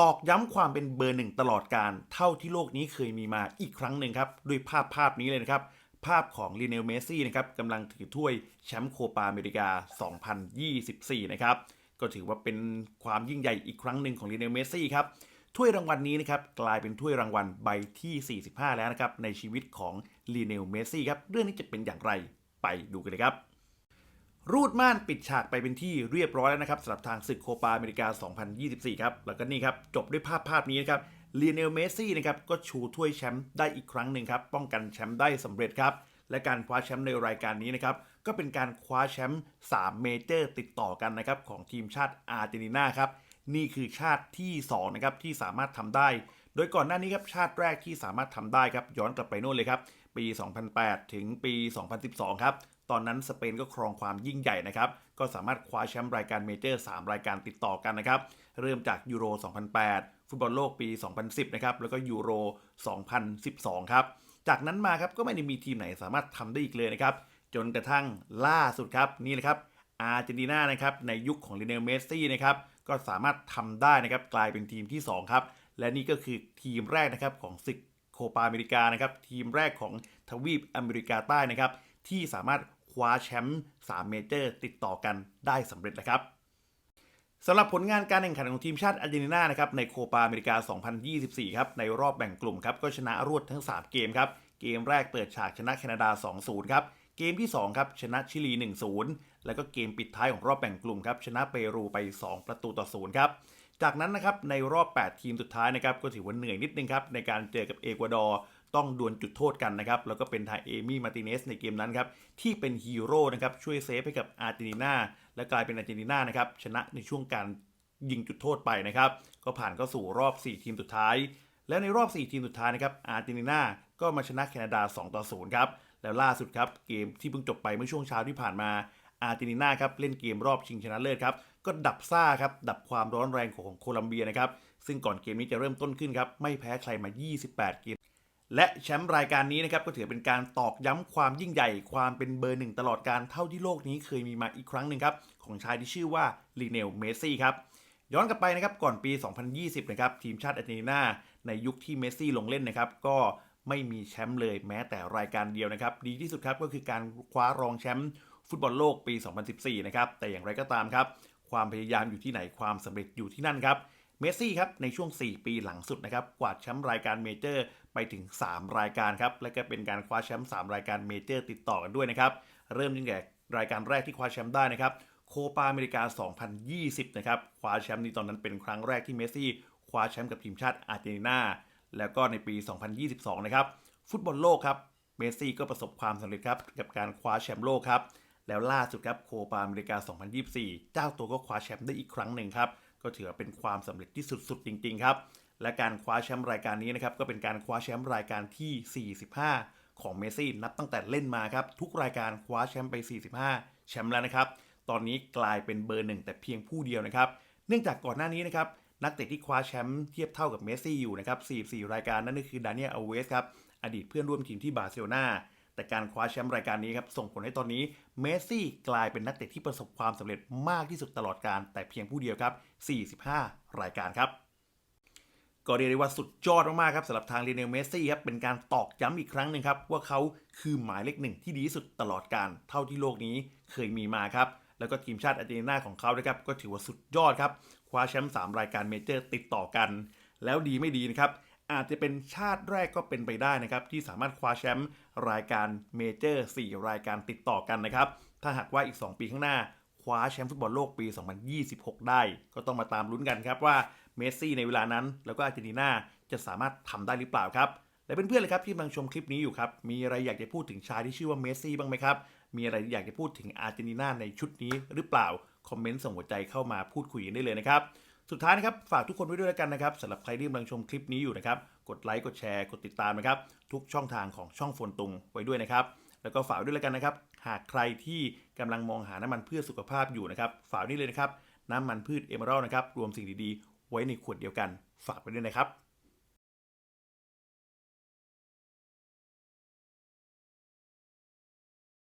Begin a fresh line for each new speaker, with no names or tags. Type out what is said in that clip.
ตอกย้ำความเป็นเบอร์หนึ่งตลอดการเท่าที่โลกนี้เคยมีมาอีกครั้งหนึ่งครับ ด้วยภาพภาพนี้เลยนะครับ ภาพของลีเนลเมสซี่นะครับกำลังถือถ้วยแชมป์โคปาอเมริกา 2024 นะครับ ก็ถือว่าเป็นความยิ่งใหญ่อีกครั้งหนึ่งของลีเนลเมสซี่ครับถ้วยรางวัลนี้นะครับกลายเป็นถ้วยรางวัลใบที่ 45 แล้วนะครับในชีวิตของลีเนลเมสซี่ครับเรื่องนี้จะเป็นอย่างไรไปดูกันเลยครับ รูดม่านปิดฉากไปเป็นที่เรียบร้อยแล้วนะครับสำหรับทางศึกโคปาอเมริกา 2024 ครับ แล้วก็นี่ครับ จบด้วยภาพภาพนี้นะครับลีเนลเมสซี่นะครับก็ชูถ้วยแชมป์ได้อีกครั้งหนึ่งครับ ป้องกันแชมป์ได้สำเร็จครับ และการคว้าแชมป์ในรายการนี้นะครับ ก็เป็นการคว้าแชมป์3เมเจอร์ติดต่อกันนะครับของทีมชาติอาร์เจนตินาครับนี่คือชาติที่2นะครับที่สามารถทำได้ โดยก่อนหน้านี้ครับชาติแรกที่สามารถทำได้ครับย้อนกลับไปโน่นเลยครับปี 2008 ถึงปี 2012 ครับ ตอนนั้นสเปนก็ครองความยิ่งใหญ่นะครับ ก็สามารถคว้าแชมป์รายการเมเจอร์ 3 รายการติดต่อกันนะครับ เริ่มจากยูโร 2008 ฟุตบอลโลกปี 2010 นะครับ แล้วก็ยูโร 2012 ครับ จากนั้นมาครับก็ไม่ได้มีทีมไหนสามารถทำได้อีกเลยนะครับ จนกระทั่งล่าสุดครับนี่เลยครับอาร์เจนตินานะครับในยุคของลิเนลเมสซี่นะครับก็สามารถทำได้นะครับกลายเป็นทีมที่ 2 ครับ และนี่ก็คือทีมแรกนะครับของศึกโคปาอเมริกานะครับทีมแรกของทวีปอเมริกาใต้นะครับที่สามารถ คว้าแชมป์3เมเจอร์ติดต่อกันได้สำเร็จแล้วครับสำหรับผลงานการแข่งขันของทีมชาติอาร์เจนตินานะครับในโคปาอเมริกา 2024 ครับในรอบแบ่งกลุ่มครับก็ชนะรวดทั้ง 3 เกมครับ เกมแรกเปิดฉากชนะแคนาดา 2-0 ครับ เกมที่ 2 ครับ ชนะชิลี 1-0 แล้วก็เกมปิดท้ายของรอบแบ่งกลุ่มครับ ชนะเปรูไป 2 ประตูต่อ0ครับ จากนั้นนะครับในรอบ 8 ทีมสุดท้ายนะครับก็ถือว่าเหนื่อยนิดนึงครับในการเจอกับเอกวาดอร์ ต้องดวลจุดโทษกันนะครับ แล้วก็เป็นทางเอมี่มาร์ติเนสในเกมนั้นครับ ที่เป็นฮีโร่นะครับ ช่วยเซฟให้กับอาร์เจนตินาและกลายเป็นอาร์เจนตินานะครับ ชนะในช่วงการยิงจุดโทษไปนะครับ ก็ผ่านเข้าสู่รอบ 4 ทีมสุดท้าย แล้วในรอบ 4 ทีมสุดท้ายนะครับอาร์เจนตินาก็มาชนะแคนาดา 2 ต่อ 0 ครับ แล้วล่าสุดครับ เกมที่เพิ่งจบไปเมื่อช่วงเช้าที่ผ่านมาอาร์เจนตินาครับเล่นเกมรอบชิงชนะเลิศครับก็ดับซ่าครับดับความร้อนแรงของโคลัมเบียนะครับซึ่งก่อนเกมนี้จะเริ่มต้นขึ้นครับไม่แพ้ใครมา 28 เกม และแชมป์รายการนี้นะครับก็ถือเป็นการตอกย้ำความยิ่งใหญ่ ความเป็นเบอร์หนึ่งตลอดการเท่าที่โลกนี้เคยมีมาอีกครั้งหนึ่งครับ ของชายที่ชื่อว่าลีเนลเมสซี่ครับย้อนกลับไปนะครับก่อนปี 2020 นะครับทีมชาติอาร์เจนตินาในยุคที่เมสซี่ลงเล่นนะครับ ก็ไม่มีแชมป์เลยแม้แต่รายการเดียวนะครับ ดีที่สุดครับก็คือการคว้ารองแชมป์ฟุตบอลโลกปี 2014 นะครับแต่อย่างไรก็ตามครับ ความพยายามอยู่ที่ไหนความสำเร็จอยู่ที่นั่นครับ เมสซี่ครับในช่วง 4 ปีหลังสุดนะครับกวาดแชมป์รายการเมเจอร์ไปถึง 3 รายการครับและก็เป็นการคว้าแชมป์3รายการเมเจอร์ติดต่อกันด้วยนะครับเริ่มตั้งแต่รายการแรกที่คว้าแชมป์ได้นะครับโคปาอเมริกา 2020 นะครับคว้าแชมป์นี้ตอนนั้นเป็นครั้งแรกที่เมสซี่คว้าแชมป์กับทีมชาติอาร์เจนตินาแล้วก็ในปี 2022 นะครับฟุตบอลโลกครับเมสซี่ก็ประสบความสำเร็จครับกับการคว้าแชมป์โลกครับแล้วล่าสุดครับโคปาอเมริกา 2024 เจ้าตัวก็คว้าแชมป์ได้อีกครั้งหนึ่งครับ ก็ถือว่าเป็นความสำเร็จที่สุดๆจริงๆครับ และการคว้าแชมป์รายการนี้นะครับก็เป็นการคว้าแชมป์รายการที่ 45 ของเมซี่นับตั้งแต่เล่นมาครับ ทุกรายการคว้าแชมป์ไป 45 แชมป์แล้วนะครับ ตอนนี้กลายเป็นเบอร์หนึ่งแต่เพียงผู้เดียวนะครับ เนื่องจากก่อนหน้านี้นะครับนักเตะที่คว้าแชมป์เทียบเท่ากับเมซี่อยู่นะครับ 44 รายการนั่นก็คือดานิเอลอเวสครับอดีตเพื่อนร่วมทีมที่บาร์เซโลนา แต่การคว้าแชมป์รายการนี้ครับส่งผลให้ตอนนี้เมสซี่กลายเป็นนักเตะที่ประสบความสำเร็จมากที่สุดตลอดการแต่เพียงผู้เดียวครับ 45 รายการครับก็เรียกได้ว่าสุดยอดมากๆครับสำหรับทางลีเนลเมสซี่ครับเป็นการตอกย้ำอีกครั้งหนึ่งครับ ว่าเขาคือหมายเลขหนึ่งที่ดีที่สุดตลอดการเท่าที่โลกนี้เคยมีมาครับ แล้วก็ทีมชาติอาร์เจนตินาของเขานะครับก็ถือว่าสุดยอดครับ คว้าแชมป์3รายการเมเจอร์ติดต่อกัน แล้วดีไม่ดีนะครับ อาจจะเป็นชาติแรกก็เป็นไปได้นะครับที่สามารถคว้าแชมป์รายการเมเจอร์4รายการติดต่อกันนะครับ ถ้าหากว่าอีก 2 ปีข้างหน้าคว้าแชมป์ฟุตบอลโลกปี 2026 ได้ ก็ต้องมาตามลุ้นกันครับว่าเมสซี่ในเวลานั้น แล้วก็อาร์เจนตินาจะสามารถทำได้หรือเปล่าครับ และเพื่อนๆเลยครับที่กำลังชมคลิปนี้อยู่ครับ มีอะไรอยากจะพูดถึงชายที่ชื่อว่าเมสซี่บ้างไหมครับ มีอะไรอยากจะพูดถึงอาร์เจนตินาในชุดนี้หรือเปล่า คอมเมนต์ส่งหัวใจเข้ามาพูดคุยกันได้เลยนะครับ สุดท้ายนะครับ ฝากทุกคนไว้ด้วยแล้วกันนะครับสำหรับใครที่กำลังชมคลิปนี้อยู่นะครับ กดไลค์ กดแชร์ กดติดตามนะครับ ทุกช่องทางของช่องฝนตุงไว้ด้วยนะครับ แล้วก็ฝากไว้ด้วยแล้วกันนะครับ หากใครที่กำลังมองหาน้ำมันเพื่อสุขภาพอยู่นะครับ ฝากนี่เลยนะครับ น้ำมันพืชเอเมอรัลนะครับ รวมสิ่งดีๆ ไว้ในขวดเดียวกัน ฝากไว้ด้วยนะครับ